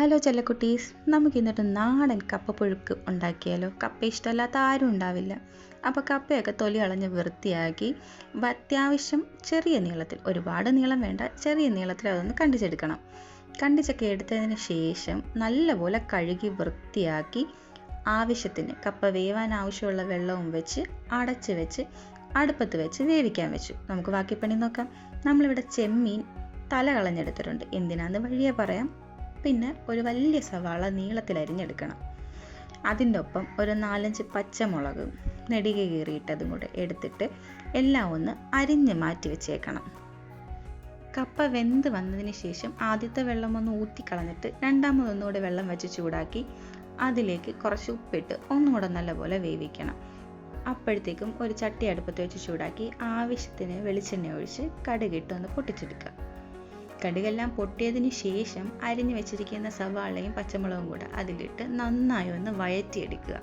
Hello ചെല്ലക്കുട്ടീസ് നമുക്ക് ഇന്നിട്ട് നാടൻ കപ്പപ്പുഴുക്ക് ഉണ്ടാക്കിയാലോ? കപ്പ ഇഷ്ടമല്ലാത്ത ആരും ഉണ്ടാവില്ല. അപ്പോൾ കപ്പയൊക്കെ തൊലി കളഞ്ഞ് വൃത്തിയാക്കി അത്യാവശ്യം ചെറിയ നീളത്തിൽ ഒരുപാട് നീളം വേണ്ട ചെറിയ നീളത്തിൽ അതൊന്ന് കണ്ടിച്ചെടുക്കണം. കണ്ടിച്ചൊക്കെ എടുത്തതിന് ശേഷം നല്ലപോലെ കഴുകി വൃത്തിയാക്കി ആവശ്യത്തിന് കപ്പ വേവാൻ ആവശ്യമുള്ള വെള്ളവും വെച്ച് അടച്ച് വെച്ച് അടുപ്പത്ത് വെച്ച് വേവിക്കാൻ വെച്ചു. നമുക്ക് ബാക്കി പണി നോക്കാം. നമ്മളിവിടെ ചെമ്മീൻ തല കളഞ്ഞെടുത്തിട്ടുണ്ട്. എന്തിനാന്ന് വഴിയെ പറയാം. പിന്നെ ഒരു വലിയ സവാള നീളത്തിൽ അരിഞ്ഞെടുക്കണം. അതിന്റെ ഒപ്പം ഒരു നാലഞ്ച് പച്ചമുളക് നെടുകെ കീറിയിട്ടതും കൂടെ എടുത്തിട്ട് എല്ലാം ഒന്ന് അരിഞ്ഞ് മാറ്റി വെച്ചേക്കണം. കപ്പ വെന്ത് വന്നതിന് ശേഷം ആദ്യത്തെ വെള്ളം ഒന്ന് ഊറ്റിക്കളഞ്ഞിട്ട് രണ്ടാമതൊന്നുകൂടെ വെള്ളം വെച്ച് ചൂടാക്കി അതിലേക്ക് കുറച്ച് ഉപ്പിട്ട് ഒന്നുകൂടെ നല്ലപോലെ വേവിക്കണം. അപ്പോഴത്തേക്കും ഒരു ചട്ടി അടുപ്പത്ത് വെച്ച് ചൂടാക്കി ആവശ്യത്തിന് വെളിച്ചെണ്ണ ഒഴിച്ച് കടുകിട്ട് ഒന്ന് പൊട്ടിച്ചെടുക്കുക. കടുകെല്ലാം പൊട്ടിയതിന് ശേഷം അരിഞ്ഞു വെച്ചിരിക്കുന്ന സവാളയും പച്ചമുളകും കൂടെ അതിലിട്ട് നന്നായി ഒന്ന് വഴറ്റിയെടുക്കുക.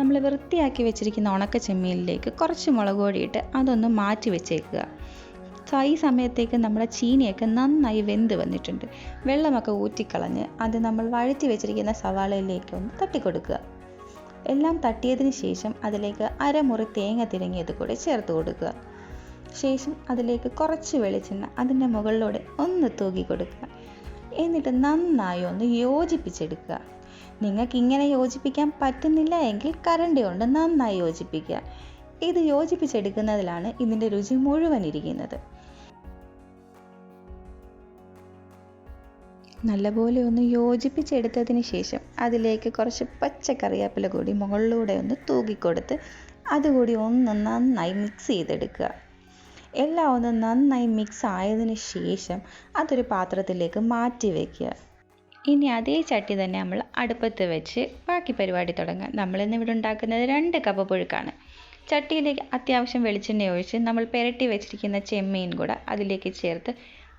നമ്മൾ വൃത്തിയാക്കി വെച്ചിരിക്കുന്ന ഉണക്ക ചെമ്മീനിലേക്ക് കുറച്ച് മുളക് പൊടിയിട്ട് അതൊന്ന് മാറ്റി വെച്ചേക്കുക. സോ ഈ സമയത്തേക്ക് നമ്മുടെ ചീനിയൊക്കെ നന്നായി വെന്ത് വന്നിട്ടുണ്ട്. വെള്ളമൊക്കെ ഊറ്റിക്കളഞ്ഞ് അത് നമ്മൾ വഴറ്റി വെച്ചിരിക്കുന്ന സവാളയിലേക്ക് ഒന്ന് തട്ടിക്കൊടുക്കുക. എല്ലാം തട്ടിയതിന് ശേഷം അതിലേക്ക് അരമുറി തേങ്ങ തിരങ്ങിയത് കൂടെ ചേർത്ത് കൊടുക്കുക. ശേഷം അതിലേക്ക് കുറച്ച് വെളിച്ചെണ്ണ അതിന്റെ മുകളിലൂടെ ഒന്ന് തൂക്കി കൊടുക്കുക. എന്നിട്ട് നന്നായി ഒന്ന് യോജിപ്പിച്ചെടുക്കുക. നിങ്ങൾക്ക് ഇങ്ങനെ യോജിപ്പിക്കാൻ പറ്റുന്നില്ല എങ്കിൽ കരണ്ടി കൊണ്ട് നന്നായി യോജിപ്പിക്കുക. ഇത് യോജിപ്പിച്ചെടുക്കുന്നതിലാണ് ഇതിന്റെ രുചി മുഴുവൻ ഇരിക്കുന്നത്. നല്ലപോലെ ഒന്ന് യോജിപ്പിച്ചെടുത്തതിന് ശേഷം അതിലേക്ക് കുറച്ച് പച്ചക്കറിയാപ്പില കൂടി മുകളിലൂടെ ഒന്ന് തൂക്കിക്കൊടുത്ത് അതുകൂടി ഒന്ന് നന്നായി മിക്സ് ചെയ്തെടുക്കുക. എല്ലാം ഒന്ന് നന്നായി മിക്സ് ആയതിനു ശേഷം അതൊരു പാത്രത്തിലേക്ക് മാറ്റി വയ്ക്കുക ഇനി അതേ ചട്ടി തന്നെ നമ്മൾ അടുപ്പത്ത് വെച്ച് ബാക്കി പരിപാടി തുടങ്ങാം. നമ്മളിന്ന് ഇവിടെ ഉണ്ടാക്കുന്നത് രണ്ട് കപ്പ് പുഴുക്കാണ്. ചട്ടിയിലേക്ക് അത്യാവശ്യം വെളിച്ചെണ്ണ ഒഴിച്ച് നമ്മൾ പുരട്ടി വെച്ചിരിക്കുന്ന ചെമ്മീൻ കൂടെ അതിലേക്ക് ചേർത്ത്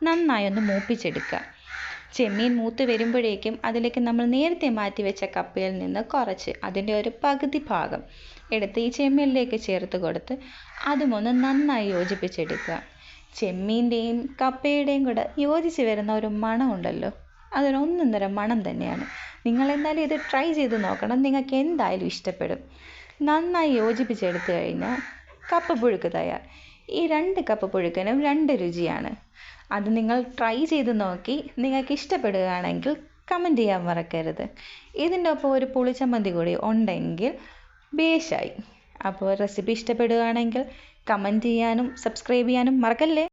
നന്നായി ഒന്ന് മൂപ്പിച്ചെടുക്കുക. ചെമ്മീൻ മൂത്ത് വരുമ്പോഴേക്കും അതിലേക്ക് നമ്മൾ നേരത്തെ മാറ്റി വെച്ച കപ്പയിൽ നിന്ന് കുറച്ച് അതിന്റെ ഒരു പകുതി ഭാഗം എടുത്ത് ഈ ചെമ്മീനിലേക്ക് ചേർത്ത് കൊടുത്ത് അതുമൊന്ന് നന്നായി യോജിപ്പിച്ചെടുക്കുക. ചെമ്മീന്റെയും കപ്പയുടെയും കൂടെ യോജിച്ച് വരുന്ന ഒരു മണമുണ്ടല്ലോ. അതൊരു ഒന്നൊന്നര മണം തന്നെയാണ്. നിങ്ങൾ എന്തായാലും ഇത് ട്രൈ ചെയ്ത് നോക്കണം. നിങ്ങൾക്ക് എന്തായാലും ഇഷ്ടപ്പെടും. നന്നായി യോജിപ്പിച്ചെടുത്തു കഴിഞ്ഞാൽ കപ്പ പുഴുക്ക് തയ്യാർ. ഈ രണ്ട് കപ്പ പുഴുക്കിനും രണ്ട് രുചിയാണ്. അത് നിങ്ങൾ ട്രൈ ചെയ്ത് നോക്കി നിങ്ങൾക്ക് ഇഷ്ടപ്പെടുകയാണെങ്കിൽ കമന്റ് ചെയ്യാൻ മറക്കരുത്. ഇതിന്റെ ഒപ്പം ഒരു പുളിച്ചമ്മന്തി കൂടി ഉണ്ടെങ്കിൽ ബേഷായി. അപ്പോൾ റെസിപ്പി ഇഷ്ടപ്പെടുകയാണെങ്കിൽ കമന്റ് ചെയ്യാനും സബ്സ്ക്രൈബ് ചെയ്യാനും മറക്കല്ലേ?